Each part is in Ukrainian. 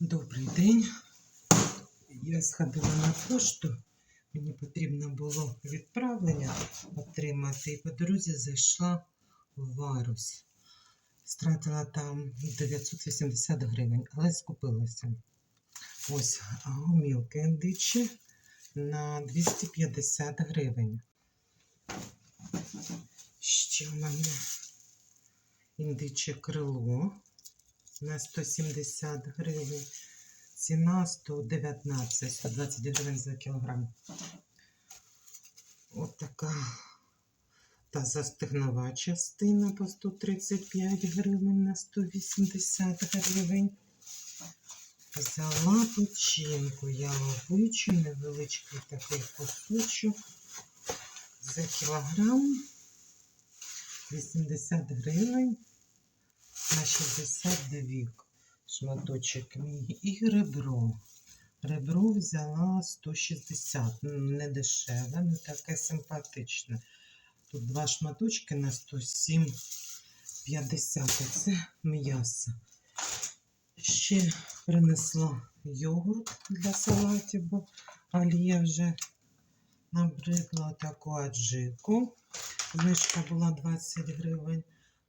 Добрий день. Я сходила на пошту. Мені потрібно було відправлення отримати. І по дорозі зайшла в Варус. Стратила там 980 гривень, але скупилася. Ось гомілки індичі на 250 гривень. Ще в мене індиче крило на 170 гривень. Ціна 119, 120 гривень за кілограм. От така та застигнова частина по 135 гривень на 180 гривень. Взяла печінку яловичу, невеличкий такий кусочок за кілограм 80 гривень на 62 шматочок мій. І ребро. Ребро взяла 160. Ну, Не дешеве, не таке симпатичне. Тут два шматочки на 107,50. Це м'ясо. Ще принесла йогурт для салатів, бо Алія вже набридла таку аджику. Знижка була 20 гривень.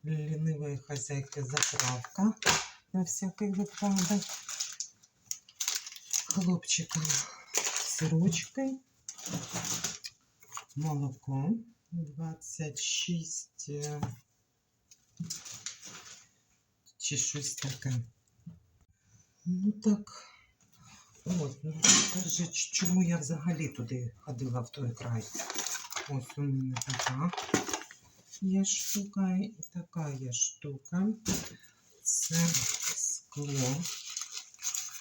Лінивої хазяйки заправка на всякий випадок. Хлопчикам сирочки, молоко 26 е, чи щось таке. Ну так, от, ну скажи, чому я взагалі туди ходила в той край? Ось у мене така є штука і така є штука. Це скло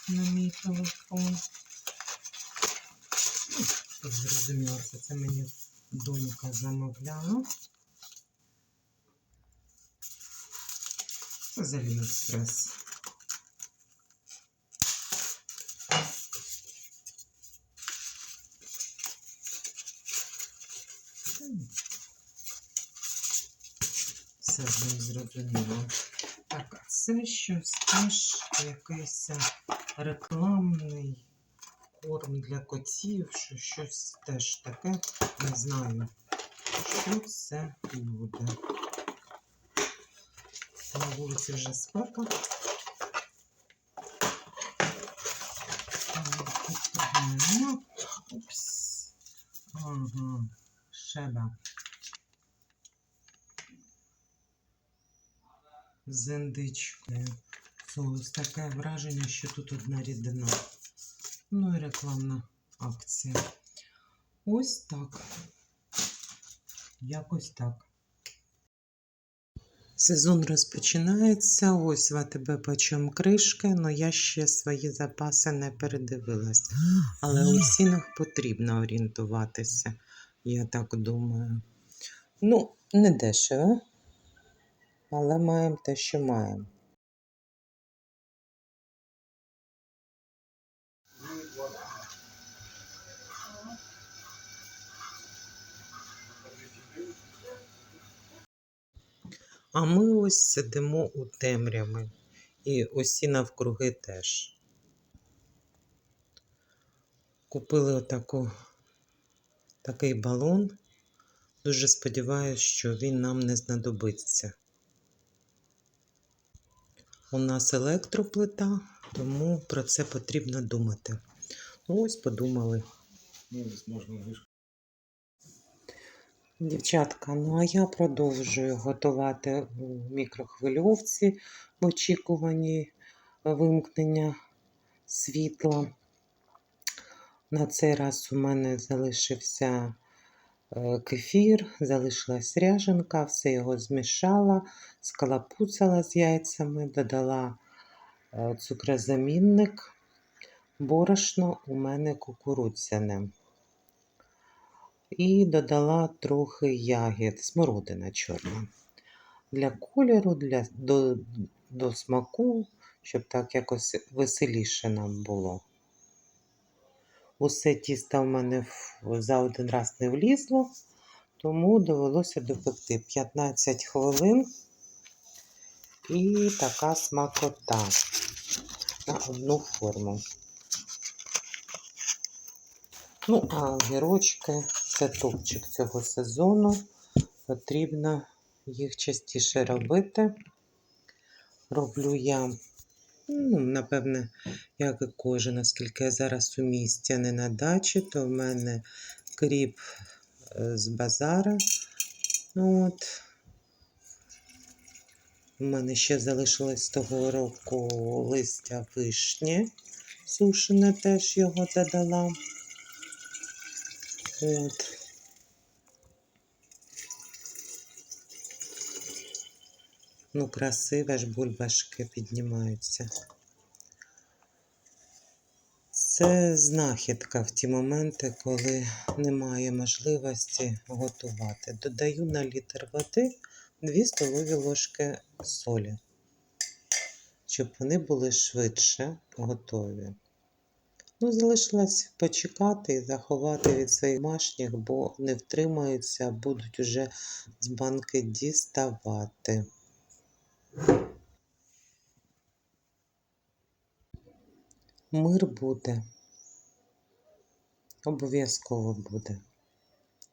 на мій телефон. Ну, зрозуміло, це, це мені донька замовляла. Це з Аліекспрес. Все з ним зрозуміло. Так, це щось теж якийсь рекламний корм для котів, що щось теж таке. Не знаю, що це буде. На вулиці вже спека. Упс. Ага, шеба. З. Соус. Таке враження, що тут одна рідина. Ну і рекламна акція. Ось так. Якось так. Сезон розпочинається. Ось в АТБ почем кришки, але я ще свої запаси не передивилась. Але у цінах потрібно орієнтуватися, я так думаю. Ну, не дешево але маємо те, що маємо. А ми ось сидимо у темряві. І усі навкруги теж. Купили отаку, такий балон. Дуже сподіваюся, що він нам не знадобиться. У нас електроплита, тому про це потрібно думати. Ось подумали. Ну. Дівчатка, ну а я продовжую готувати у мікрохвильовці в очікуванні вимкнення світла. На цей раз у мене залишився кефір, залишилась ряженка, все його змішала, скалапуцала з яйцями, додала е, цукрозамінник, борошно у мене кукурудзяне. І додала трохи ягід, смородина чорна. Для кольору, для, до, до смаку, щоб так якось веселіше нам було. Усе тісто в мене за один раз не влізло, тому довелося допекти 15 хвилин. І така смакота. на одну форму. Ну, а огірочки це топчик цього сезону. Потрібно їх частіше робити. Роблю я, ну, напевне, як і кожен, оскільки я зараз у місті, а не на дачі, то в мене кріп е, з базара. От. У мене ще залишилось того року листя вишні. Сушене теж його додала. От. Ну, красиве ж бульбашки піднімаються. Це знахідка в ті моменти, коли немає можливості готувати. Додаю на літр води 2 столові ложки солі, щоб вони були швидше готові. Ну, залишилось почекати і заховати від своїх домашніх, бо не втримаються, будуть уже з банки діставати. Мир буде. Обов'язково буде.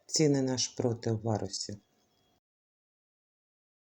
Ціни наш проти в варусі.